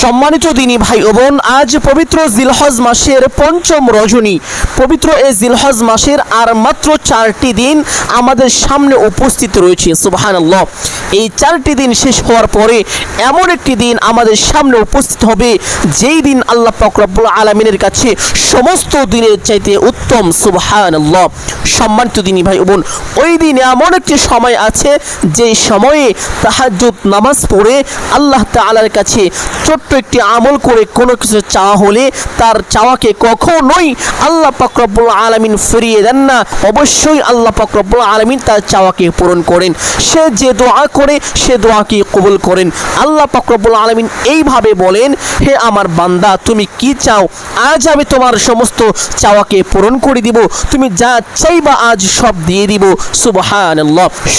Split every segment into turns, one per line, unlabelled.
সম্মানিত দিনী ভাই ও বোন, আজ পবিত্র জিলহজ মাসের পঞ্চম রজনী। পবিত্র এ জিলহজ মাসের আর মাত্র চারটি দিন আমাদের সামনে উপস্থিত রয়েছে সুবাহান এই চারটি দিন শেষ হওয়ার পরে এমন একটি দিন আমাদের সামনে উপস্থিত হবে, যেই দিন আল্লাহ ফকরাবুল আলমিনের কাছে সমস্ত দিনের চাইতে উত্তম সুবাহান সম্মানিত দিনী ভাই ও বোন, ওই দিন এমন একটি সময় আছে যে সময়ে তাহাজ্জুদ নামাজ পড়ে আল্লাহ তাআলার কাছে ছোট্ট একটি আমল করে কোনো কিছু চাওয়া হলে তার চাওয়াকে কখনোই আল্লাহ পাকরবুল আলমিন ফিরিয়ে দেন না। অবশ্যই আল্লাহ পাকরবুল আলমিন তার চাওয়াকে পূরণ করেন। সে যে দোয়া করে, সে দোয়াকে কবুল করেন। আল্লাহ পাকরবুল আলমিন এইভাবে বলেন, হে আমার বান্দা, তুমি কি চাও? আজ আমি তোমার সমস্ত চাওয়াকে পূরণ করে দিব। তুমি যা চাইবা আজ সব দিয়ে দিব। সুবহান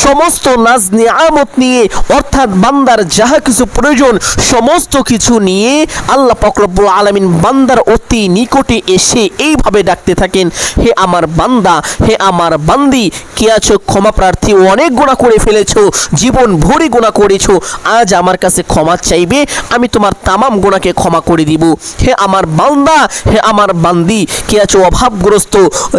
সমস্ত নাজ নিয়ামত নিয়ে, অর্থাৎ বান্দার যাহা কিছু প্রয়োজন, সমস্ত কিছু নিয়ে আল্লাহ ফকরবুল আলমিন বান্দার অতি নিকটে এসে এইভাবে ডাকতে থাকেন, হে আমার বান্দা, হে আমার বান্দি, কে আছো? ক্ষমা প্রার্থী, অনেক গুণা করে ফেলেছো, জীবন ভরে গুণা করেছ, আজ আমার কাছে ক্ষমা চাইবে, আমি তোমার তামাম গুণাকে ক্ষমা করে দিব। হে আমার বান্দা, হে আমার বান্দি, কে আছো? অভাবগ্রস্ত,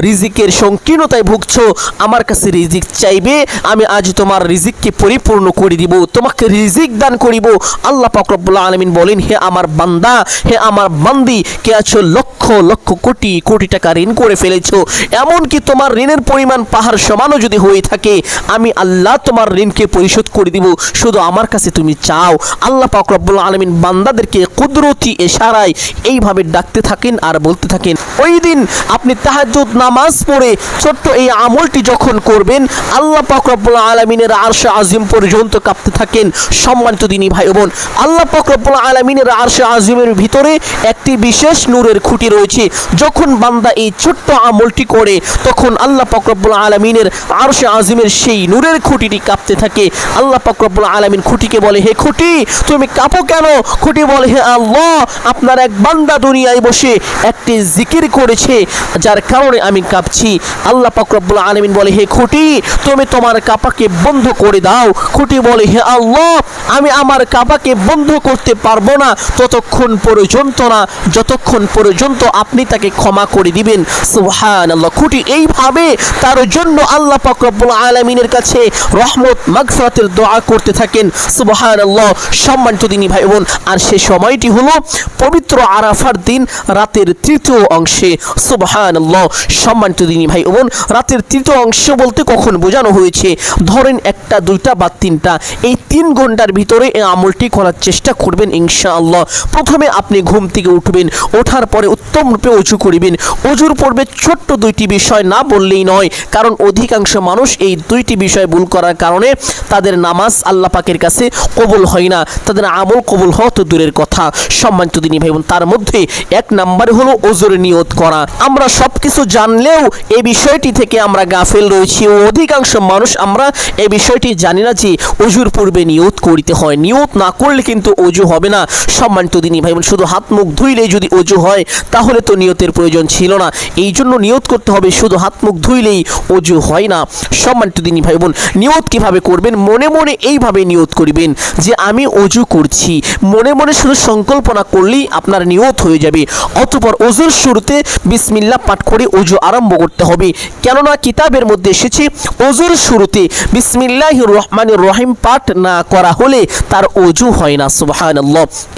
রিজিকের সংকীর্ণতায় ভুগছো, আমার কাছে রিজিক চাইবে, আমি আজ তোমার রিজিককে পরিপূর্ণ করে দিব, তোমাকে রিজিক দান করিব। আল্লাহ পাকরবুল্লাহ আলমিন বলেন, হে আমার বান্দা, হে আমার বান্দি, কে আছো লক্ষ লক্ষ কোটি কোটি টাকা ঋণ করে ফেলেছো? এমনকি তোমার ঋণের পরিমাণ পাহাড় সমানও যদি হয়ে থাকে, আমি আল্লাহ তোমার ঋণকে পরিশোধ করে দিব। শুধু আমার কাছে তুমি চাও। আল্লাহ পাকরবুল্লাহ আলমিন বান্দাদেরকে কুদরতি এশারায় এইভাবে ডাকতে থাকেন আর বলতে থাকেন, ওই দিন আপনি তাহাজুদ নামাজ পড়ে ছোট্ট এই আমলটি যখন করবেন, আল্লাহ পাকরবুল্লাহ আলমিনের আরশে আজিম পর্যন্ত কাঁপতে থাকেন সম্মানিত দিনী ভাই বোন। আল্লাহ পাকরবুল্লাহ আলমিনের আরশে আজিমের ভিতরে একটি বিশেষ নূরের খুঁটি রয়েছে। যখন বান্দা এই ছোট্ট আমলটি করে, তখন আল্লাহ পাকরবুল্লাহ আলমিনের আরশে আজিমের সেই নূরের খুঁটিটি কাঁপতে থাকে। আল্লাহ পাকরবুল্লাহ আলমিন খুঁটিকে বলে, হে খুঁটি, তুমি কাঁপো কেন? খুঁটি বলে, হে আল্লাহ, আপনার এক বান্দা দুনিয়ায় বসে একটি জিকির করেছে, যার কারণে আমি কাঁপছি। আল্লাহ পাকরবুল আলমিন বলে, হে খুঁটি, তুমি তোমার কাপাকে বন্ধ করে দাও। খুঁটি বলে, হে আল্লাহ, আমি আমার কাপাকে বন্ধ করতে পারব না ততক্ষণ পর্যন্ত না, যতক্ষণ পর্যন্ত আপনি তাকে ক্ষমা করে দিবেন সুহান আল্লাহ খুঁটি এইভাবে তার জন্য আল্লাহ পাকরবুল আলমিনের কাছে রহমত, মাগফরাতের দোয়া করতে থাকেন সুবহান আল্লাহ সম্মানিত দিনী ভাই বোন, আর সে সময়টি হলো পবিত্র আরাফার দিন, রাতের তৃতীয় অংশে সুবহান আল্লাহ সম্মানিত দিনী ভাই বোন, রাতের তৃতীয় অংশ বলতে কখন বোঝানো হয়েছে? ধরেন একটা, দুইটা বা তিনটা, এই তিন ঘণ্টার ভিতরে এই আমলটি করার চেষ্টা করবেন ইনশাআল্লাহ। প্রথমে আপনি ঘুম থেকে উঠবেন, ওঠার পরে উত্তম রূপে উঁচু করিবেন। অজুর পূর্বে ছোট্ট দুইটি বিষয় না বললেই নয়, কারণ অধিকাংশ মানুষ এই দুইটি বিষয় ভুল করার কারণে তাদের নামাজ আল্লাহ পাকের কাছে কবুল হয় না। তাদের আমল কবুল হওয়া তো দূরের কথা। সম্মানিত দিনী ভাই তার মধ্যে এক নাম্বার হলো ওজোর নিয়ত করা। আমরা সব কিছু জানলেও এই বিষয়টি থেকে আমরা গাফেল রয়েছি। ও অধিকাংশ মানুষ আমরা এই বিষয়টি জানি না যে অজুর পূর্বে নিয়ত করিতে হয়। নিয়ত না করলে কিন্তু অজু হবে না। সম্মানিত দিনী ভাই বোন, শুধু হাত মুখ ধুইলেই যদি অজু হয়, তাহলে তো নিয়তের প্রয়োজন ছিল না। এই জন্য নিয়ত করতে হবে, শুধু হাত মুখ ধুইলেই অজু হয় না। সম্মানিত দিনী ভাই বোন, নিয়ত কীভাবে করবেন? মনে মনে এইভাবে নিয়ত করিবেন যে, আমি অজু করছি। মনে মনে শুধু সংকল্পনা করলেই আপনার নিয়ত হয়ে যাবে। অতপর অজুর শুরুতে বিসমিল্লাহ পাঠ করে অজু আরম্ভ করতে হবে। কেননা কিতাবের মধ্যে এসেছে, অজুর শুরুতে বিসমিল্লাহ রহমান রহিম পাঠ না করা হলে তার অজু হয় না। সুবাহান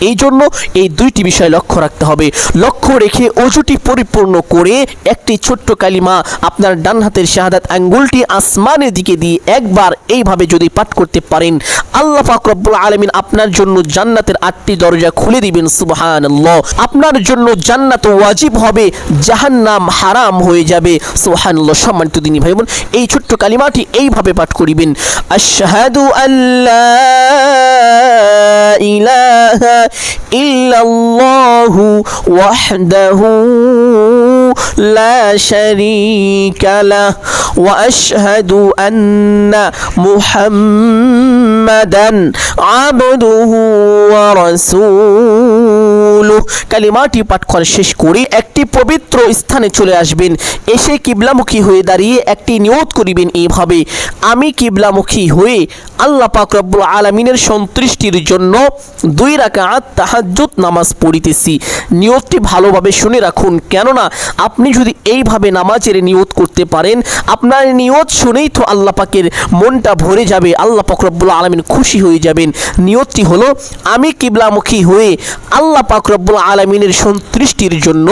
এই জন্য এই দুইটি বিষয় লক্ষ্য রাখতে হবে। লক্ষ্য রেখে অজুটি পরিপূর্ণ করে একটি ছোট্ট কালিমা আপনার ডান হাতের শাহাদাত আঙ্গুলটি আসমানের দিকে দিয়ে একবার এইভাবে যদি পাঠ করতে পারেন, আল্লাহ পাক রব্বুল আলামিন আপনার জন্য জান্নাতের আটটি দরজা খুলে দিবেন, সুবহানাল্লাহ। আপনার জন্য জান্নাত ওয়াজিব হবে, জাহান্নাম হারাম হয়ে যাবে, সুবহানাল্লাহ। সম্মানিত দিনী ভাই বোন এই ছোট্ট কালিমাটি এইভাবে পাঠ করিবেন, আশহাদু আল্লাহ ইলাহা ইল্লাল্লাহু ওয়াহদাহু লা শারীকা লাহ ওয়া আশহাদু আন্না মুহাম্মাদান আবদুহু ওয়া কালিমাটি পাঠ করা শেষ করে, একটি পবিত্র স্থানে চলে আসবেন, এসে কিবলামুখী হয়ে দাঁড়িয়ে একটি নিয়ত করিবেন এইভাবে, আমি কিবলামুখী হয়ে আল্লাহ পাক রব্বুল আলামিনের সন্তুষ্টির জন্য দুই রাকাত তাহা তাহাজ্জুদ নামাজ পড়িতেছি। নিয়তটি ভালোভাবে শুনে রাখুন। কেননা আপনি যদি এইভাবে নামাজের নিয়ত করতে পারেন, আপনার নিয়ত শুনেই তো আল্লাহ পাকের মনটা ভরে যাবে। আল্লাহ পাক রব্বুল আলমিন খুশি হয়ে যাবেন। নিয়তটি হলো, আমি কিবলামুখী হয়ে আল্লাহ পাক রব্বুল আলমিনের সন্তুষ্টির জন্য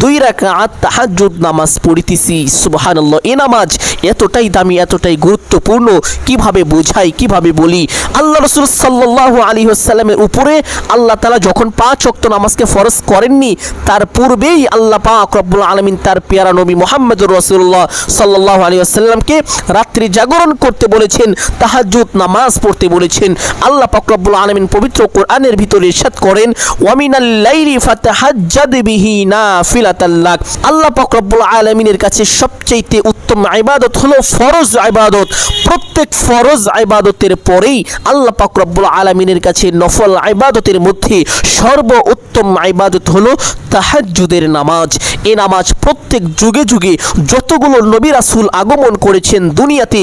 দুই রাকাত তাহাজ্জুদ নামাজ পড়িতেছি। সুবহানাল্লাহ, এ নামাজ এতটাই দামি, এতটাই গুরুত্বপূর্ণ। কীভাবে বোঝাই, কীভাবে বলি? আল্লাহ রসুল সাল্লাহ আলী আসাল্লামের উপরে আল্লাহ তালা যখন পাঁচ অক্ত নামাজকে ফরজ করেননি, তার পূর্বেই আল্লাহ পাক রব্বুল আলমিন তার পেয়ারা নবী মোহাম্মদুর রসুল্লাহ সাল্লাহ আলী আসাল্লামকে রাত্রি জাগরণ করতে বলেছেন, তাহাজ্জুদ নামাজ পড়তে বলেছেন। আল্লাহ পাক রব্বুল আলমিন পবিত্র কোরআনের ভিতরে ইরশাদ করেন, ওয়ামিনাল লাইলি বিহি নাফিলাতাল্লাক আল্লাহ পাক রব্বুল আলমিনের কাছে সবচেয়ে উত্তম ইবাদত হলো ফরজ ইবাদত। প্রত্যেক ফরজ ইবাদতের পরেই আল্লাহ পাক রব্বুল আলমিনের কাছে নফল ইবাদতের মধ্যে সর্ব উত্তম ইবাদত হলো তাহাজ্জুদের নামাজ। এ নামাজ প্রত্যেক যুগে যুগে যতগুলো নবী রাসুল আগমন করেছেন দুনিয়াতে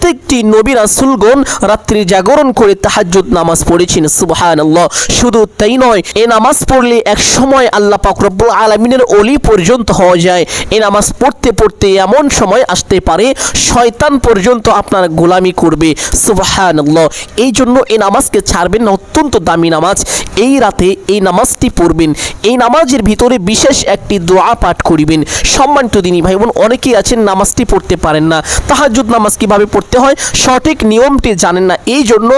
প্রত্যেকটি নবী রাসূলগণ রাত্রি জাগরণ করে তাহাজ্জুদ নামাজ পড়েছেন, সুবহানাল্লাহ। শুধু তাই নয়, এ নামাজ পড়লে এক সময় আল্লাহ পাক রব্বুল আলামিনের অলি পর্যন্ত হওয়া যায়। এ নামাজ পড়তে পড়তে এমন সময় আসতে পারে, শয়তান পর্যন্ত আপনার গোলামি করবে, সুবহানাল্লাহ। এই জন্য এই নামাজকে ছাড়বেন না, অত্যন্ত দামি নামাজ। এই রাতে এই নামাজটি পড়বেন, এই নামাজের ভিতরে বিশেষ একটি দোয়া পাঠ করিবেন। সম্মানিত দিনী ভাই বোন অনেকেই আছেন নামাজটি পড়তে পারেন না। তাহাজ্জুদ নামাজ কীভাবে পড়তে হয়। সঠিক নিয়মটি জানেন না। এই জন্য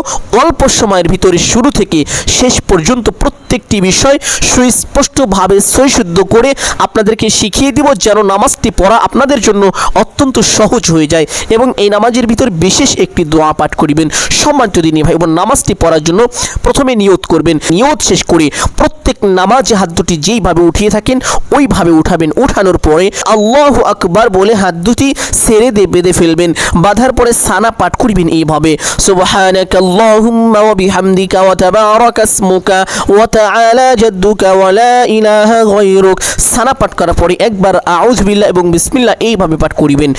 অল্প সময়ের ভিতরে শুরু থেকে শেষ পর্যন্ত প্রত্যেকটি বিষয় সুস্পষ্টভাবে সৈশুদ্ধ করে আপনাদেরকে শিখিয়ে দিব যেন নামাজটি পড়া আপনাদের জন্য অত্যন্ত সহজ হয়ে যায় এবং এই নামাজের ভিতর বিশেষ একটি দোয়া পাঠ করিবেন। সম্মানিত দিনী ভাই বোন, নামাজটি পড়ার জন্য প্রথমে নিয়ত করবেন। নিয়ত শেষ করে প্রত্যেক নামাজে হাত দুটি যেইভাবে উঠিয়ে থাকেন, ওইভাবে উঠাবেন। উঠানোর পরে আল্লাহ আকবার বলে হাত দুটি সেরে দিয়ে বেঁধে ফেলবেন। বাঁধার পরে সানা পাঠ করিবেন এইভাবে। সুবহানাকা আল্লাহুম্মা ওয়া বিহামদিকা ওয়া তাবারাকা ইসমুকা ওয়া তাআলা জাদ্দুকা ওয়া লা ইলাহা গায়রুক। সানা পাঠ করার পরে একবার আউযু বিল্লাহ এবং বিসমিল্লাহ এইভাবে পাঠ করিবেন।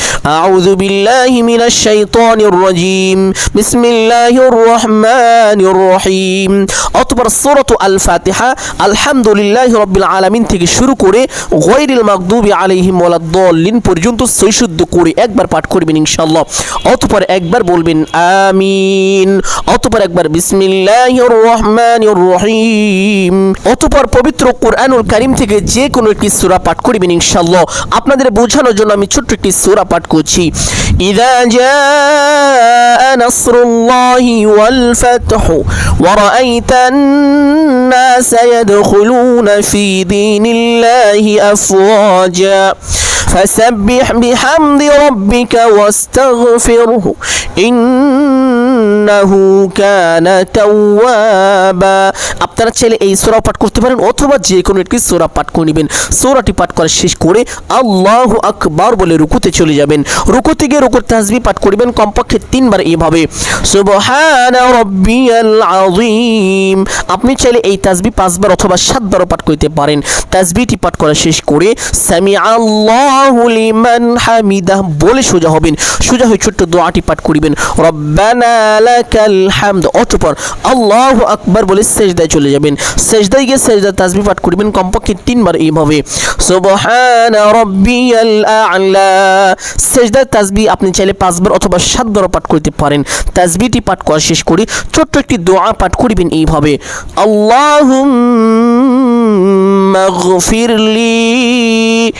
আউযু বিল্লাহি মিনাশ শাইতানির রাজিম। বিসমিল্লাহির রহমানির রহিম। অতঃপর সূরাত আল ফাতিহা আলহামদুলিল্লাহি রাব্বিল আলামিন থেকে শুরু করে গায়রিল মাগদুবি আলাইহিম ওয়ালাদ-দাল্লিন পর্যন্ত সৈশুদ্ধ করে একবার পাঠ করবেন ইনশাআল্লাহ। অতঃপর একবার বলবেন আমিন অতঃপর একবার বিসমিল্লাহির রহমানির রহিম অতঃপর পবিত্র কোরআনুল কারীম থেকে যে কোনো একটি সূরা পাঠ করবেন ইনশাআল্লাহ আপনাদের বোঝানোর জন্য আমি ছোট্ট একটি সূরা পাঠ করছি ইদা জাআ নাসরুল্লাহি ওয়াল ফাতহু ওয়া রাআইতান الناس يدخلون في دين الله أفواجا فسبح بحمد ربك واستغفره إنه كان توابا আপনারা চাইলে এই সোরা পাঠ করতে পারেন অথবা যে কোনো একটি সোরা পাঠ করে নেবেন সোরাটি পাঠ করা শেষ করে আল্লাহ আকবার বলে রুকুতে চলে যাবেন রুকুতে গিয়ে রুকুর তাসবি পাঠ করবেন কমপক্ষে তিনবার এইভাবে সুবহান রব্বিয়াল আযীম আপনি চাইলে এই তাসবি পাঁচবার অথবা সাতবারও পাঠ করতে পারেন তাসবিটি পাঠ করা শেষ করে সামি আল্লাহু লিমান হামিদাহ বলে সোজা হবেন সোজা হয়ে ছোট্ট দোয়াটি পাঠ করিবেন রব্বানা লাকাল হামদ অতঃপর আল্লাহু আকবার বলে সেজদায় চলে যাবেন সেজদায় গিয়ে সেজদা তাসবি পাঠ করিবেন কমপক্ষে তিনবার এইভাবে সুবহান রব্বিয়াল আ'লা সেজদার তাসবি আপনি চাইলে পাঁচবার অথবা সাতবারও পাঠ করতে পারেন তাসবিটি পাঠ করা শেষ করে ছোট্ট একটি দোয়া পাঠ করিবেন এইভাবে আল্লাহুম্মা اغفر لي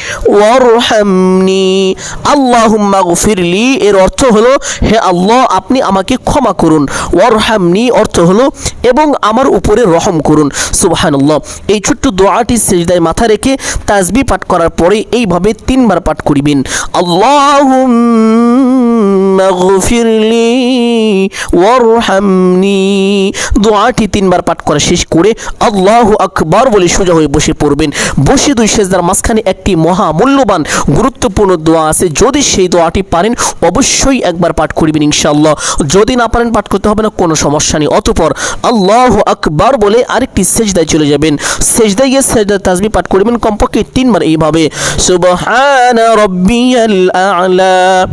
ওয়ারহামনি আল্লাহুম্মা গফিরলি এর অর্থ হলো, হে আল্লাহ, আপনি আমাকে ক্ষমা করুন। ওয়ারহামনি অর্থ হলো, এবং আমার উপরে রহম করুন। সুবহানাল্লাহ। এই ছোট্ট দোয়াটি সেজদায় মাথা রেখে তাজবি পাঠ করার পরে এইভাবে তিনবার পাঠ করিবেন। আল্লাহুম্মা গফিরলি ওয়ারহামনি। দোয়াটি তিনবার পাঠ করা শেষ করে আল্লাহু আকবার বলে সোজা হয়ে বসে পড়বেন। বসে দুই সেজদার মাঝখানে একটি মহা মহামূল্যবান গুরুত্বপূর্ণ দোয়া আছে। যদি সেই দোয়াটি পারেন, অবশ্যই একবার পাঠ করিবেন ইনশাআল্লাহ। যদি না পারেন, পাঠ করতে হবে না, কোনো সমস্যা নেই। অতপর আল্লাহ আকবার বলে আরেকটি সেজদায় চলে যাবেন। সেজদায় গিয়ে সেজদা তাজবি পাঠ করবেন কমপক্ষে তিনবার এইভাবে। সুবহান রব্বিয়াল আ'লা।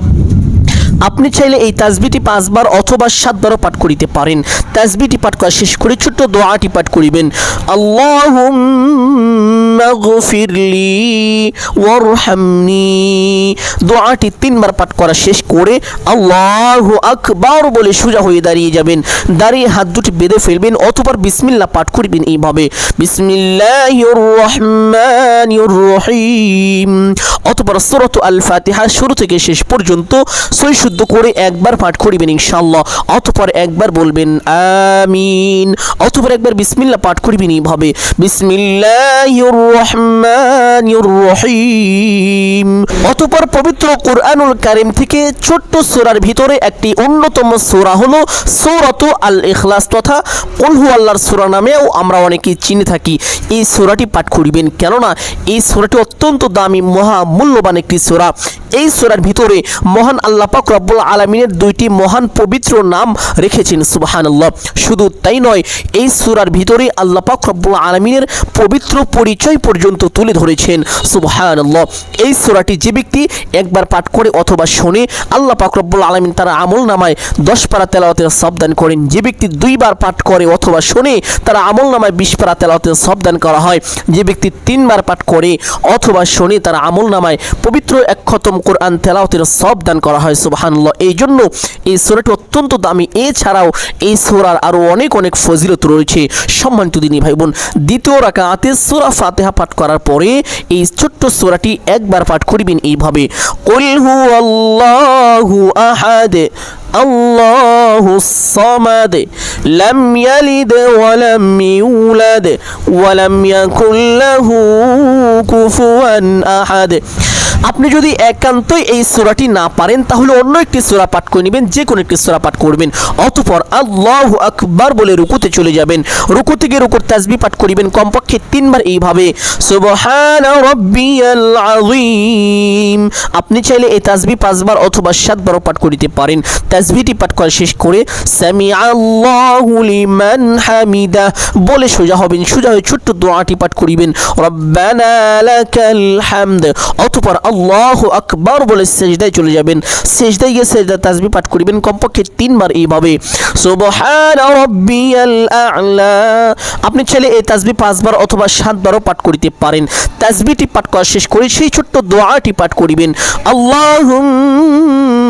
আপনি চাইলে এই তাজবিটি পাঁচবার অথবা সাতবারও পাঠ করিতে পারেন। তাজবিটি পাঠ করা শেষ করে ছোট্ট দোয়াটি পাঠ করিবেন। আল্লাহুম্মা গফিরলি দোয়াটি তিনবার পাঠ করা শেষ করে আল্লাহু আকবার বলে সোজা হয়ে দাঁড়িয়ে যাবেন। দাঁড়িয়ে হাত দুটি বেঁধে ফেলবেন অথবা বিসমিল্লা পাঠ করিবেন এইভাবে। বিসমিল্লাহির রহমানির রহিম অথবা সূরাত আল ফাতিহা শুরু থেকে শেষ পর্যন্ত সই শুদ্ধ করে একবার পাঠ করিবেন ইনশাআল্লাহ। অতঃপর একবার বলবেন, আমিন। অতঃপর একবার বিসমিল্লাহ পাঠ করিবেন এইভাবে, বিসমিল্লাহির রহমানির রহিম। অতঃপর পবিত্র কোরআনুল কারীম থেকে ছোট্ট সূরার ভিতরে একটি অন্যতম সূরা হলো সূরাতু আল ইখলাস তথা কুল হু আল্লাহর সূরা নামেও আমরা অনেকেই চিনে থাকি। এই সূরাটি পাঠ করিবেন কেননা এই সূরাটি অত্যন্ত দামি, মহা মূল্যবান একটি সূরা। এই সূরার ভিতরে মহান আল্লাহ পাক রব্বুল আলমিনের দুইটি মহান পবিত্র নাম রেখেছেন, সুবাহানাল্লাহ। শুধু তাই নয়, এই সূরার ভিতরে আল্লাহ পাক রব্বুল আলমিনের পবিত্র পরিচয় পর্যন্ত তুলে ধরেছেন, সুবাহানাল্লাহ। এই সূরাটি যে ব্যক্তি একবার পাঠ করে অথবা শোনে, আল্লাহ রব্বুল আলমিন তার আমল নামায় দশ পারা তেলাওয়াতের সবদান করেন। যে ব্যক্তি দুইবার পাঠ করে অথবা শোনে, তারা আমল নামায় বিশ পারা তেলাওয়াতের সবদান করা হয়। যে ব্যক্তি তিনবার পাঠ করে অথবা শোনে, তারা আমল নামায় পবিত্র এক খতম কোরআন তেলাওয়াতের সব করা হয় সুবহানাল্লাহ এই জন্য এই সূরাটি অত্যন্ত দামি এছাড়াও এই সূরার আরও অনেক অনেক ফজিলত রয়েছে সম্মানিত দিনী ভাই বোন দ্বিতীয় রাকাতে সূরা ফাতিহা পাঠ করার পরে এই ছোট্ট সূরাটি একবার পাঠ করিবেন এইভাবে কুল হুয়াল্লাহু আহাদ الله الصمد لم يلد ولم يولد ولم يكن له كفوا أحد আপনি যদি একান্তই এই সূরাটি না পারেন, তাহলে অন্য একটি সূরা পাঠ করে নেবেন, যে কোনো একটি সূরা পাঠ করবেন। অতঃপর আল্লাহ আকবার বলে রুকুতে চলে যাবেন। রুকু থেকে রুকুর তাসবিহ পাঠ করিবেন, কমপক্ষে তিনবার এইভাবে আপনি চাইলে এই তাসবিহ পাঁচবার অথবা সাতবারও পাঠ করিতে পারেন। তাসবিহটি পাঠ করা শেষ করে সামি লিমান হামিদা বলে সোজা হবেন, সোজা হয়ে ছোট্ট দোয়াটি পাঠ করিবেন, রব্বানা লাকাল হামদ। অতঃপর আল্লাহু আকবর বলে সেজদায় চলে যাবেন। সেজদায় গিয়ে সেজদা তাজবি পাঠ করিবেন, কমপক্ষে তিনবার এইভাবে। আপনি চাইলে এই তাজবি পাঁচবার অথবা সাতবারও পাঠ করিতে পারেন। তাজবিটি পাঠ করা শেষ করে সেই ছোট্ট দোয়াটি পাঠ করিবেন। আল্লাহুম্মা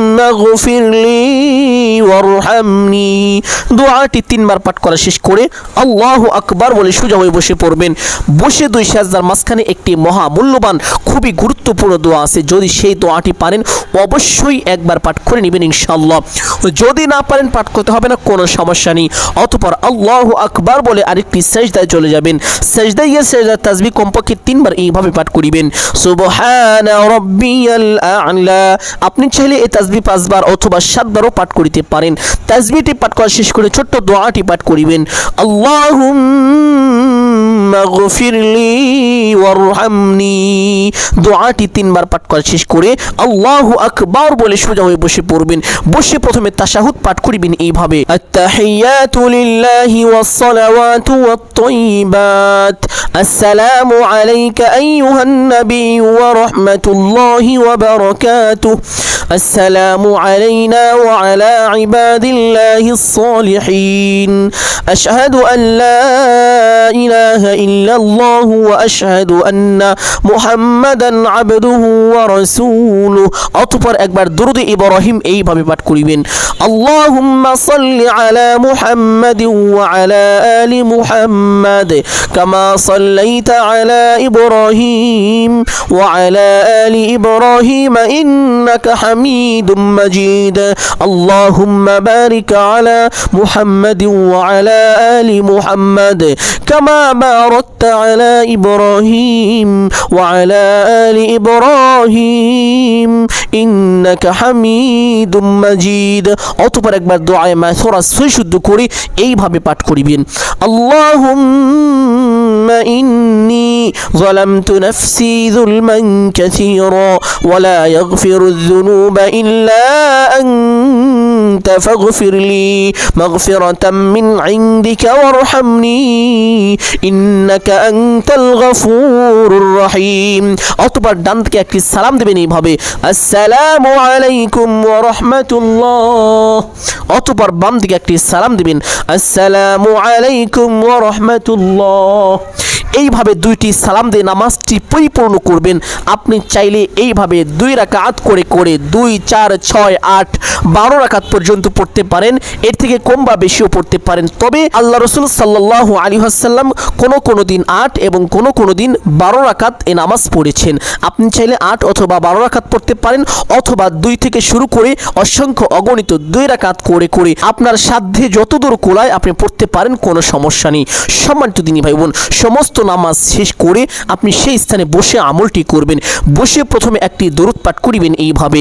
দোয়াটি তিনবার পাঠ করা শেষ করে আল্লাহু আকবার বলে সোজা হয়ে বসে পড়বেন। বসে দুই সাজদার মাঝখানে একটি মহা মূল্যবান খুবই গুরুত্বপূর্ণ দোয়া আছে। যদি সেই দোয়াটি পারেন, অবশ্যই একবার পাঠ করে নেবেন যদি না পারেন, পাঠ করতে হবে না, কোনো সমস্যা নেই। অতপর আল্লাহ আকবার বলে আরেকটি সেজদায় চলে যাবেন। সেজদায় সেজদার তাসবিহ কমপক্ষে তিনবার এইভাবে পাঠ করিবেন। সুবহানা রাব্বিয়াল আ'লা। আপনি চাইলে এই তাসবিহ পাঁচবার অথবা সাতবারও পাঠ করিতে পারেন। তাসবিহটি পাঠ করা শেষ করে ছোট্ট দোয়াটি পাঠ করিবেন। আল্লাহুম্মা গফিরলি ওয়ারহামনি। দোয়াটি তিনবার পাঠ করা শেষ করে আল্লাহু আকবার বলে সোজা হয়ে বসে পড়বেন। বসে প্রথমে তাশাহুদ পাঠ করিবেন এইভাবে। আত্তাহিয়াতু লিল্লাহি ওয়াস-সালাওয়াতু ওয়াত-তাইয়িবাত আসসালামু আলাইকা আইয়ুহান নাবী ওয়া রাহমাতুল্লাহি ওয়া বারাকাতুহু। السلام علينا وعلى عباد الله الصالحين أشهد أن لا إله إلا الله وأشهد أن محمدا عبده ورسوله অতঃপর একবার দুরুদ ইব্রাহিম এইভাবে পাঠ করিবেন اللهم صل على محمد وعلى آل محمد كما صليت على إبراهيم وعلى آل إبراهيم إنك حميد مجيد اللهم بارك على محمد وعلى آل محمد كما باركت على إبراهيم وعلى آل إبراهيم إنك حميد مجيد অতপর একবার দোয়ায় মাসুরা সই শুদ্ধ করে এইভাবে পাঠ করিবেন আল্লাহুম্মা ইন্নী ظلمت نفسي ظلما كثيرا ولا يغفر الذنوب إلا أنت فاغفر لي مغفرة من عندك وارحمني إنك أنت الغفور الرحيم অতবার ডান থেকে একটি সালাম দেবেন এইভাবে আসসালামু আলাইকুম ওয়া রাহমাতুল্লাহ অতবার বাম দিকে একটি সালাম দিবেন আসসালামু আলাইকুম ওয়া রাহমাতুল্লাহ এইভাবে দুইটি সালাম দিয়ে নামাজটি পরিপূর্ণ করবেন আপনি চাইলে এইভাবে দুই রাকাত করে করে দুই চার ছয়, আট, বারো রাকাত পর্যন্ত পড়তে পারেন। এর থেকে কম বা বেশিও পড়তে পারেন। তবে আল্লাহ রসুল সাল্লাহ আলী হাসাল্লাম কোনো কোনো দিন আট এবং কোনো কোনো দিন বারো রাকাত এ নামাজ পড়েছেন। আপনি চাইলে আট অথবা বারো রাকাত পড়তে পারেন অথবা দুই থেকে শুরু করে অসংখ্য অগণিত দুই রাকাত করে করে আপনার সাধ্যে যতদূর কোলায় আপনি পড়তে পারেন, কোনো সমস্যা নেই। সম্মানিত দিনী ভাই বোন, সমস্ত নামাজ শেষ করে আপনি সেই স্থানে বসে আমলটি করবেন। বসে প্রথমে একটি দরুদ পাঠ করিবেন এইভাবে।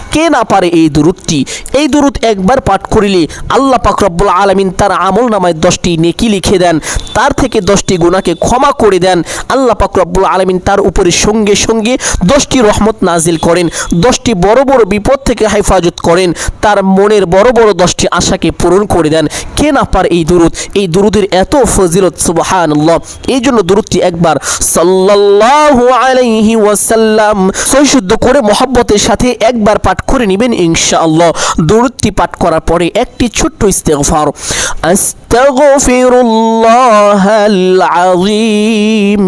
কে না পারে এই দুরুদটি? এই দুরুদ একবার পাঠ করিলে আল্লাহ পাক রব্বুল আলমিন তার আমল নামায় দশটি নেকি লিখে দেন। তার থেকে দশটি গুণাকে ক্ষমা করে দেন। আল্লাহ পাক রব্বুল আলমিন তার উপরে সঙ্গে সঙ্গে দশটি রহমত নাজিল করেন। দশটি বড় বড় বিপদ থেকে হেফাজত করেন। তার মনের বড় বড় দশটি আশাকে পূরণ করে দেন। কে না পার এই দুরুদ? এই দুরুদের এত ফজিলত, সুবহানাল্লাহ। এই জন্য দুরুদটি একবার সাল্লাল্লাহু আলাইহি ওয়াসাল্লাম সৈশুদ্ধ করে মহব্বতের সাথে একবার পাঠ করে নেবেন ইনশাআল্লাহ। দুরুদটি পাঠ করার পরে একটি ছোট্ট ইস্তেগফার। আস্তাগফিরুল্লাহাল আযীম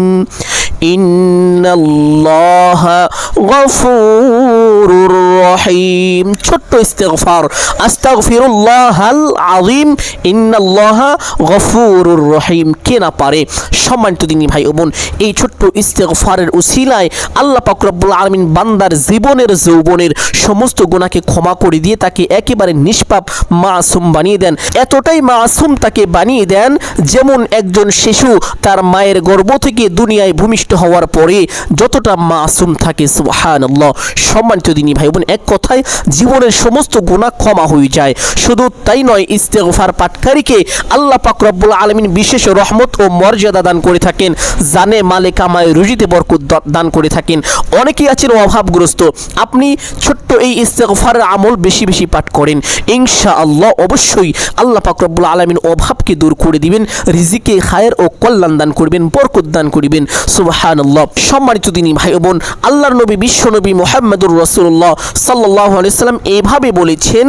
ইন্নাল্লাহা গফুরুর রহিম। ছোট্ট ইস্তেগফার। আস্তাগফিরুল্লাহাল আযীম, ইন্নাল্লাহা গফুরুর রহিম। কে না পারে? সম্মানিত দিনী ভাই বোন, এই ছোট্ট ইস্তেগফারের উসিলায় আল্লাহ পাক রব্বুল আলামিন বান্দার জীবনের, যৌবনের সমস্ত ক্ষমা করে দিয়ে তাকে একেবারে নিষ্পাপ মাসুম বানিয়ে দেন। এতটাই মাসুম তাকে বানিয়ে দেন যেমন একজন শিশু তার মায়ের গর্ভ থেকে দুনিয়ায় ভূমিষ্ঠ হওয়ার পরে যতটা মাসুম থাকে, সুবহানাল্লাহ। সম্মানিত দিনী ভাই বোন, এক কথায় জীবনের সমস্ত গুণা ক্ষমা হয়ে যায়। শুধু তাই নয়, ইস্তেগফার পাটকারীকে আল্লাহ রব্বুল আলামিন বিশেষ রহমত ও মর্যাদা দান করে থাকেন, জানে মালে কামায় রুজিতে বরকত দান করে থাকেন। অনেকেই আছেন অভাবগ্রস্ত। আপনি ছোট্ট এই ইস্তেগফারের আমল বেশি বেশি পাঠ করেন। ইনশা আল্লাহ অবশ্যই আল্লাহ রব্বুল আলামিন অভাবকে দূর করে দিবেন, রিজিকে খায়ের ও কল্যাণ দান করবেন, বরকত দান করিবেন। সুবহানাল্লাহ। সম্মানিত দিনী ভাই বোন, আল্লাহর নবী বিশ্ব নবী মোহাম্মদুর রসুল্লাহ সাল্লাহ আলাইসাল্লাম এইভাবে বলেছেন,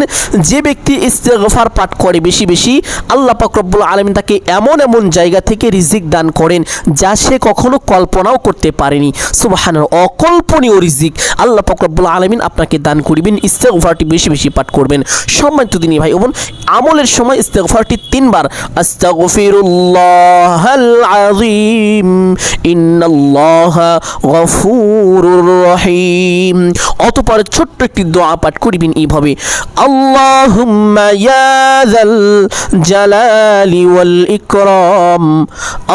যে ব্যক্তি ইস্তেগফার পাঠ করে বেশি বেশি, আল্লাহ পাক রব্বুল আলমিন তাকে এমন এমন জায়গা থেকে রিজিক দান করেন যা সে কখনো কল্পনাও করতে পারেনি। সুবাহান অকল্পনীয় রিজিক আল্লাহ পাক রব্বুল আলমিন আপনাকে দান করিবেন, ইস্তেগফারটি বেশি বেশি পাঠ করবেন। সম্মানিত দিনী ভাই বোন, আমলের সময় ইস্তেগফারটি তিনবার। আস্তাগফিরুল্লাহাল আযীম, ইন্নাল্লাহা গফুরুর রহিম। অতপর ছোট্ট একটি দোয়া পাঠ করিবেন এইভাবে আল্লাহুম্মা ইয়া যাল জালালি ওয়াল ইকরাম।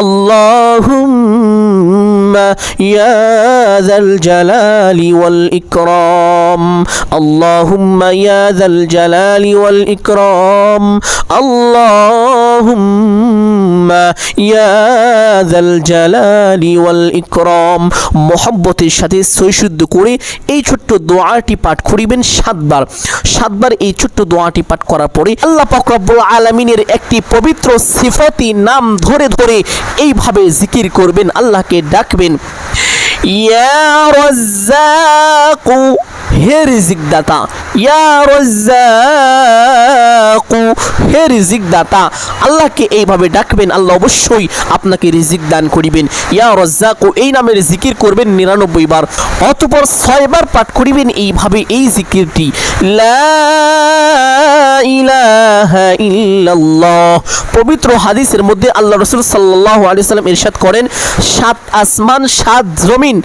আল্লাহুম্মা ইয়া যাল জালালি ওয়াল ইকরাম। আল্লাহুম্মা ইয়া যাল জালালি ওয়াল ইকরাম। আল্লাহুম্মা ইকরাম সাথে সৈশুদ্ধ করে এই ছোট্ট দোয়াটি পাঠ করিবেন সাতবার। সাতবার এই ছোট্ট দোয়াটি পাঠ করার পরে আল্লাহ পাক রব্বুল আলামিনের একটি পবিত্র সিফতি নাম ধরে ধরে এইভাবে জিকির করবেন, আল্লাহকে ডাকবেন। ইয়া রাজ্জাকু হে রিজিক দাতা ইয়া রাজ্জাকু, হে রিজিক দাতা আল্লাহকে এইভাবে ডাকবেন, আল্লাহ অবশ্যই আপনাকে রিজিক দান করিবেন। ইয়া রাজ্জাকু, এই নামের জিকির করবেন নিরানব্বই বার, অতপর ছয়বার পাঠ করিবেন, এইভাবে এই জিকিরটি, লা ইলাহা ইল্লাল্লাহ। পবিত্র হাদিসের মধ্যে আল্লাহ রসুল সাল্লাহ আলি সাল্লাম ইরশাদ করেন, সাত আসমান, সাত জমিন,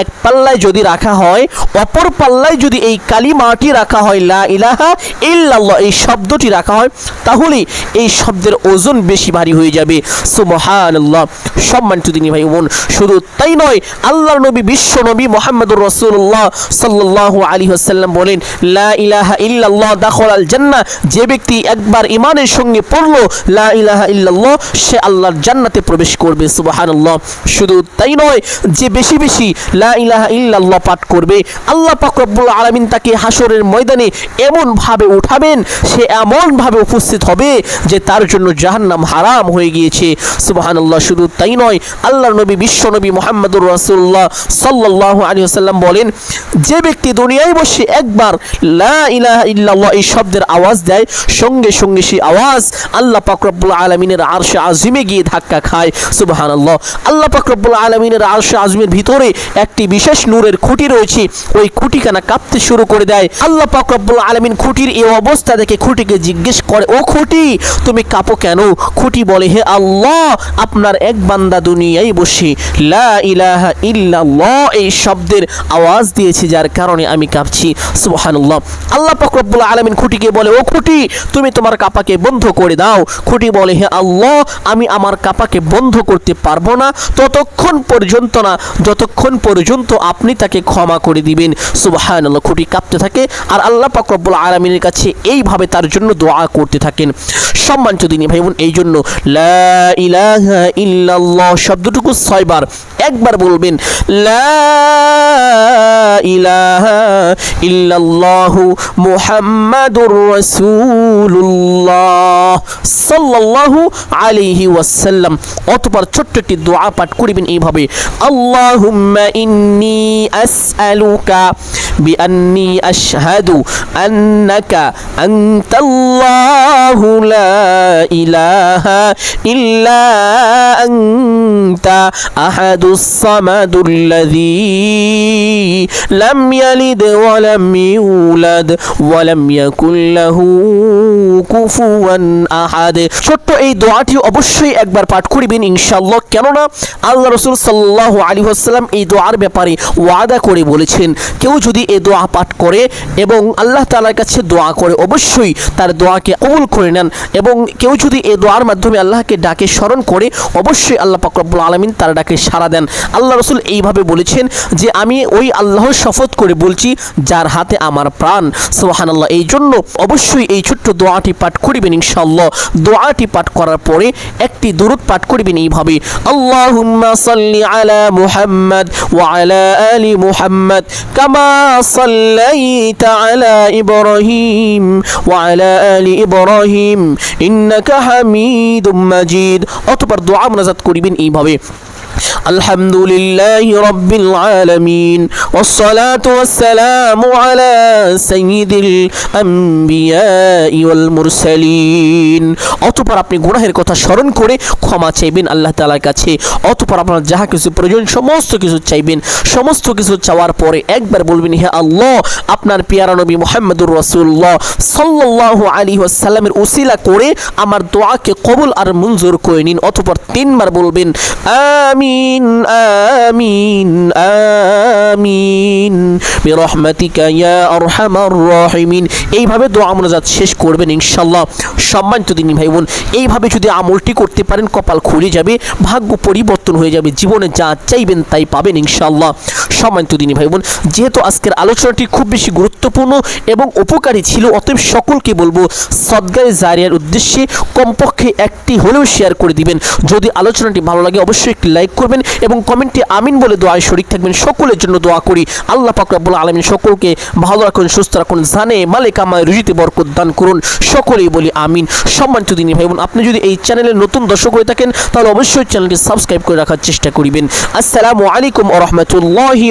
এক পাল্লায় যদি রাখা হয়, অপর পাল্লায় যদি এই কালিমাটি রাখা হয়, লা ইলাহা ইল্লাল্লাহ, এই শব্দটি রাখা হয়, তাহলে এই শব্দের ওজন বেশি ভারী হয়ে যাবে। সুবহানাল্লাহ। সম্মানিত দিনী ভাই বোন, শুধু তাই নয়, আল্লাহর নবী, বিশ্ব নবী মোহাম্মদুর রসুল্লাহ সাল্লাল্লাহু আলী হাসাল্লাম বলেন, লা ইলাহা ইল্লাল্লাহ দাখল আল জান্নাহ, যে ব্যক্তি একবার একবার ইমানের সঙ্গে পড়ল, লা ইলাহা ইল্লাল্লাহ, সে আল্লাহর জান্নাতে প্রবেশ করবে, সুবহানাল্লাহ। শুধু তাই নয়, যে বেশি বেশি লা ইলাহা ইল্লাল্লাহ পাঠ করবে, আল্লাহ পাক রব্বুল আলামিন তাকে হাসরের ময়দানে এমন ভাবে উঠাবেন, সে এমন ভাবে উপস্থিত হবে যে তার জন্য জাহান্নাম হারাম হয়ে গিয়েছে। সুবহানাল্লাহ, শুধু তাই নয়, আল্লাহর নবী, বিশ্ব নবী মোহাম্মদুর রাসূলুল্লাহ সাল্লাল্লাহু আলাইহি ওয়াসাল্লাম বলেন, যে ব্যক্তি দুনিয়ায় বসে একবার লা ইলাহা ইল্লাল্লাহ এই শব্দের আওয়াজ দেয়, সঙ্গে সঙ্গে সেই আওয়াজ আল্লাহ পাক রব্বুল আলামিনের আরশে আজিমে গিয়ে ধাক্কা খায়। সুবহানাল্লাহ, আল্লাহ পাক রব্বুল আলামিনের আরশে আজিমের ভিতরে একটি বিশেষ নূরের খুঁটি রয়েছে, ওই খুঁটিখানা কাঁপতে শুরু করে দেয়। আল্লাহ পাক রব্বুল আলামিন খুঁটির এই অবস্থা দেখে খুঁটিকে জিজ্ঞেস করে, ও খুঁটি, তুমি কাঁপো কেন? খুঁটি বলে, হে আল্লাহ, আপনার এক বান্দা দুনিয়ায় বসে লা ইলাহা ইল্লাল্লাহ এই শব্দের আওয়াজ দিয়েছে, যার কারণে আমি কাঁপছি। সুবহানাল্লাহ। আল্লাহ পাক রব্বুল আলামিন খুঁটিকে বলে, ও খুঁটি, তুমি তোমার কাপাকে বন্ধ করে দাও। খুঁটি বলে, হে আল্লাহ, আমি আমার কাপাকে বন্ধ করতে পারব না। ততক্ষণ পর্যন্ত না, যতক্ষণ পর্যন্ত আপনি তাকে ক্ষমা করে দিবেন। সুবহানাল্লাহ খুঁটি কাঁপতে থাকে আর আল্লাহ পাক রব্বুল আলামিনের কাছে এইভাবে তার জন্য দোয়া করতে থাকেন। সম্মানিত দিনী ভাই বোন এই জন্য শব্দটুকু ছয়বার একবার বলবেন ইল্লাল্লাহু ওয়াসাল্লাম। অতঃপর ছোট্ট একটি দোয়া পাঠ করিবেন এইভাবে, আল্লাহুম্মা আসআলুকা বিআন্নী আশহাদু আন্নাকা আনতাল্লাহু লা ইলাহা ইল্লা আনতা আহাদুস সামাদুল্লাযী লাম ইয়ালিদ ওয়া লাম ইউলাদ ওয়া লাম ইয়াকুল লাহু কুফুয়ান আহাদ ছোট্ট এই দোয়াটি অবশ্যই একবার পাঠ করিবেন ইনশাআল্লাহ। কেননা আল্লাহ রসুল সাল্লাল্লাহু আলাইহি ওয়াসাল্লাম এই দোয়ার ব্যাপারে ওয়াদা করে বলেছেন, কেউ যদি এই দোয়া পাঠ করে এবং আল্লাহ তালার কাছে দোয়া করে, অবশ্যই তার দোয়াকে কবুল করে নেন এবং কেউ যদি এ দোয়ার মাধ্যমে আল্লাহকে ডাকে, স্মরণ করে, অবশ্যই আল্লাহ পাক রব্বুল আলামিন তার ডাকে সাড়া দেন। আল্লাহ রসুল এইভাবে বলেছেন যে, আমি ওই আল্লাহর শপথ করে বলছি, যার হাতে আমার প্রাণ। সোহান আল্লাহ এই জন্য অবশ্যই এই ছোট্ট দোয়াটি পাঠ করিবেন ইনশাআল্লাহ। দোয়াটি পাঠ করার পরে একটি দুরুদ পাঠ করিবেন এইভাবে, আল্লাহুম্মা সাল্লি আলা মুহাম্মদ ওয়া আলা আলি মুহাম্মদ কামা সাল্লাইতা আলা ইব্রাহিম ওয়া আলা আলি ইব্রাহিম ইন্নাকা হামিদুম মাজিদ অতঃপর দোয়া মুনাজাত করিবেন এইভাবে। الحمد لله رب العالمين والصلاة والسلام على سيد الأنبياء والمرسلين অতপর আপনি গুনাহের কথা স্মরণ করে ক্ষমা চাইবেন আল্লাহ তাআলার কাছে অতপর আপনার যাহা কিছু প্রয়োজন সমস্ত কিছু চাইবেন সমস্ত কিছু চাওয়ার পরে একবার বলবেন হে আল্লাহ আপনার পিয়ারা নবী মুহাম্মদুর রাসূলুল্লাহ সাল্লাল্লাহু আলাইহি ওয়াসাল্লামের উসিলা করে আমার দোয়াকে কবুল আর মঞ্জুর করে নিন অতপর তিনবার বলবেন আমিন আমিন আমিন। বিরহমাতিকা ইয়া আরহামার রাহিমিন। এইভাবে দোয়া মোনাজাত শেষ করবেন ইনশাআল্লাহ। সম্মানিত দিনী ভাই বোন এইভাবে যদি আমলটি করতে পারেন, কপাল খুলে যাবে, ভাগ্য পরিবর্তন হয়ে যাবে, জীবনে যা চাইবেন তাই পাবেন ইনশাআল্লাহ। সম্মানিত দিনী ভাই বোন যেহেতু আজকের আলোচনাটি খুব বেশি গুরুত্বপূর্ণ এবং উপকারী ছিল, অতএব সকলকে বলব, সদ্গায় জারিয়ার উদ্দেশ্যে কমপক্ষে একটি হলেও শেয়ার করে দিবেন। যদি আলোচনাটি ভালো লাগে, অবশ্যই একটি লাইক করবেন এবং কমেন্টে আমিন বলে দোয়ায় শরিক থাকবেন। সকলের জন্য দোয়া করি। আল্লাহ পাক আলমিন সকলকে ভালো রাখুন, সুস্থ রাখুন, জানে মালিক আমায় রুজিতে বরকত দান করুন। সকলেই বলি আমিন। সম্মানিত দিনী ভাই বোন, আপনি যদি এই চ্যানেলে নতুন দর্শক হয়ে থাকেন, তাহলে অবশ্যই চ্যানেলটি সাবস্ক্রাইব করে রাখার চেষ্টা করিবেন। আসসালামু আলাইকুম ওয়া রাহমাতুল্লাহি